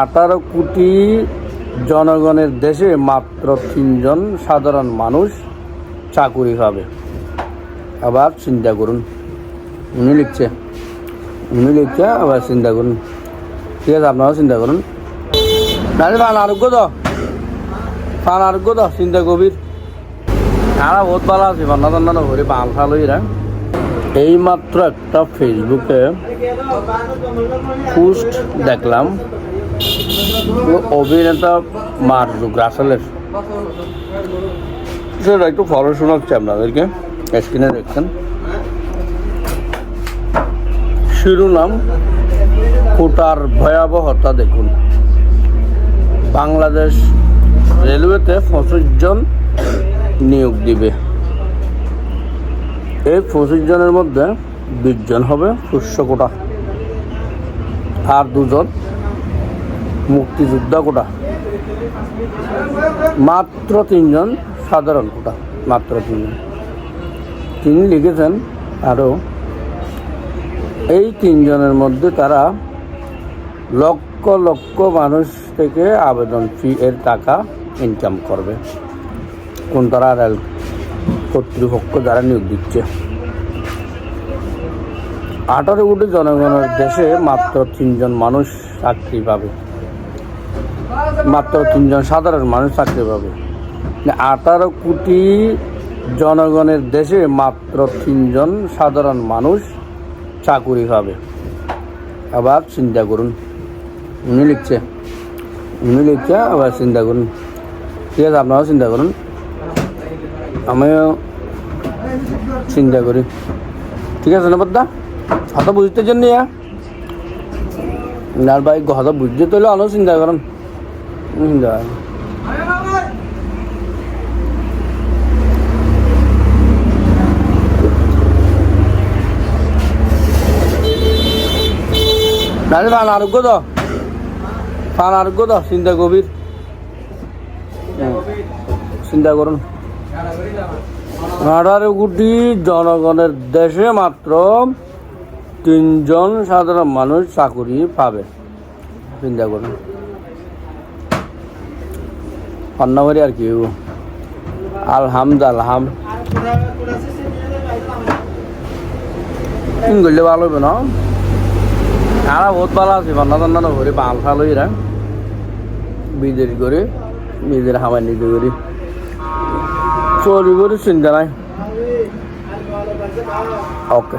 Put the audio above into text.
আঠারো কোটি জনগণের দেশে মাত্র তিনজন সাধারণ মানুষ চাকুরি পাবে আবার চিন্তা করুন। উনি লিখছে। উনি লিখছে, আবার চিন্তা করুন। ঠিক আছে, আপনারাও চিন্তা করুন। নাহলে ফান আরোগ্য তো ফান আরোগ্য তো চিন্তা গভীর। আরা বহুত ভালো আছে বান্না টান্না ভরে বাল ফাল হইরা। এইমাত্র একটা ফেসবুকে পোস্ট দেখলাম। অভিনেতা মার্জুক, রাসেলের। সেটা একটু ফলো শোনাচ্ছি আপনাদেরকে, স্ক্রিনে দেখছেন। শিরোনাম, কোটার ভয়াবহতা দেখুন। বাংলাদেশ রেলওয়েতে পঁচিশ জন নিয়োগ দিবে। এই পঁচিশ জনের মধ্যে বিশ হবে শস্য কোটা। আর দুজন মুক্তিযোদ্ধা কোটা। মাত্র তিনজন সাধারণ কোটা, মাত্র তিনজন। তিনি লিখেছেন আরও এই তিনজনের মধ্যে তারা লক্ষ লক্ষ মানুষ থেকে আবেদন ফি এর টাকা ইনকাম করবে। কোন তারা রেল কর্তৃপক্ষ যারা নিয়োগ দিচ্ছে। আঠারো কোটি জনগণের দেশে মাত্র তিনজন মানুষ চাকরি পাবে। মাত্র তিনজন সাধারণ মানুষ চাকরি পাবে মানে আঠারো কোটি জনগণের দেশে মাত্র তিনজন সাধারণ মানুষ চাকুরি পাবে। আবার চিন্তা করুন। উনি লিখছে। উনি লিখছে, আবার চিন্তা করুন। ঠিক আছে, আপনারাও চিন্তা করুন। আমিও চিন্তা করি। ঠিক আছে না বদ্দা হয়তো বুঝতে জন্য না ভাই হয়তো বুঝতে তো হলে চিন্তা করেন। করেন। নাহলে ফান আরোগ্য তো ফান আরোগ্য তো চিন্তা গভীর চিন্তা করুন আঠারো কোটি জনগণের দেশে মাত্র তিনজন সাধারণ মানুষ চাকুরি পাবে। চিন্তা করুন অন্নবাড়ি আর কি আলহামদ আলহাম ইন করলে ভালো হবে না। আর বহুত ভালো আছে বান্না টান্না ভরে বাল ফাল হইরা বিদের করে নিজের হামাই নিজে করি চলিব চিন্তা নাই। ওকে।